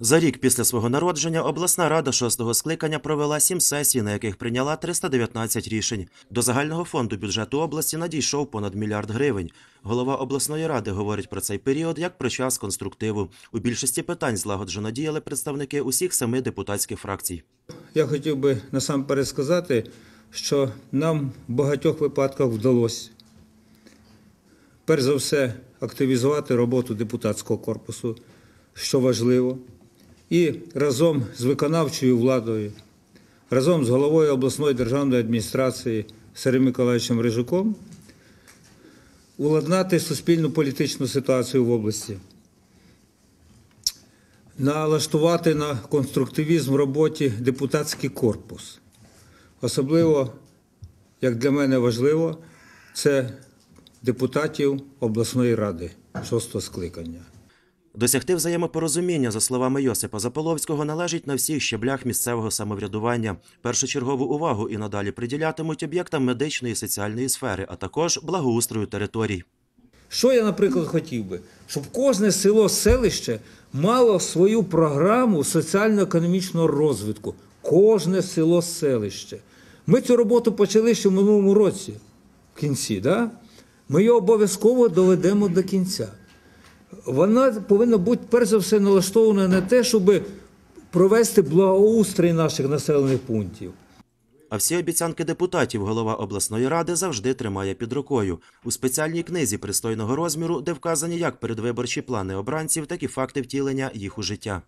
За рік після свого народження обласна рада шостого скликання провела сім сесій, на яких прийняла 319 рішень. До загального фонду бюджету області надійшов понад мільярд гривень. Голова обласної ради говорить про цей період як про час конструктиву. У більшості питань злагоджено діяли представники усіх семи депутатських фракцій. Я хотів би насамперед сказати, що нам в багатьох випадках вдалося, перш за все, активізувати роботу депутатського корпусу, що важливо, і разом з виконавчою владою, разом з головою обласної державної адміністрації Сергієм Миколаївичем Рижуком уладнати суспільну політичну ситуацію в області налаштувати на конструктивізм в роботі депутатський корпус. Особливо, як для мене важливо, це депутатів обласної ради шостого скликання. Досягти взаємопорозуміння, за словами Йосипа Заполовського, належить на всіх щеблях місцевого самоврядування. Першочергову увагу і надалі приділятимуть об'єктам медичної і соціальної сфери, а також благоустрою територій. Що я, наприклад, хотів би? Щоб кожне село, селище мало свою програму соціально-економічного розвитку. Кожне село, селище. Ми цю роботу почали ще в минулому році, в кінці. Да? Ми її обов'язково доведемо до кінця. Вона повинна бути перш за все налаштована на те, щоб провести благоустрій наших населених пунктів. А всі обіцянки депутатів голова обласної ради завжди тримає під рукою у спеціальній книзі пристойного розміру, де вказані як передвиборчі плани обранців, так і факти втілення їх у життя.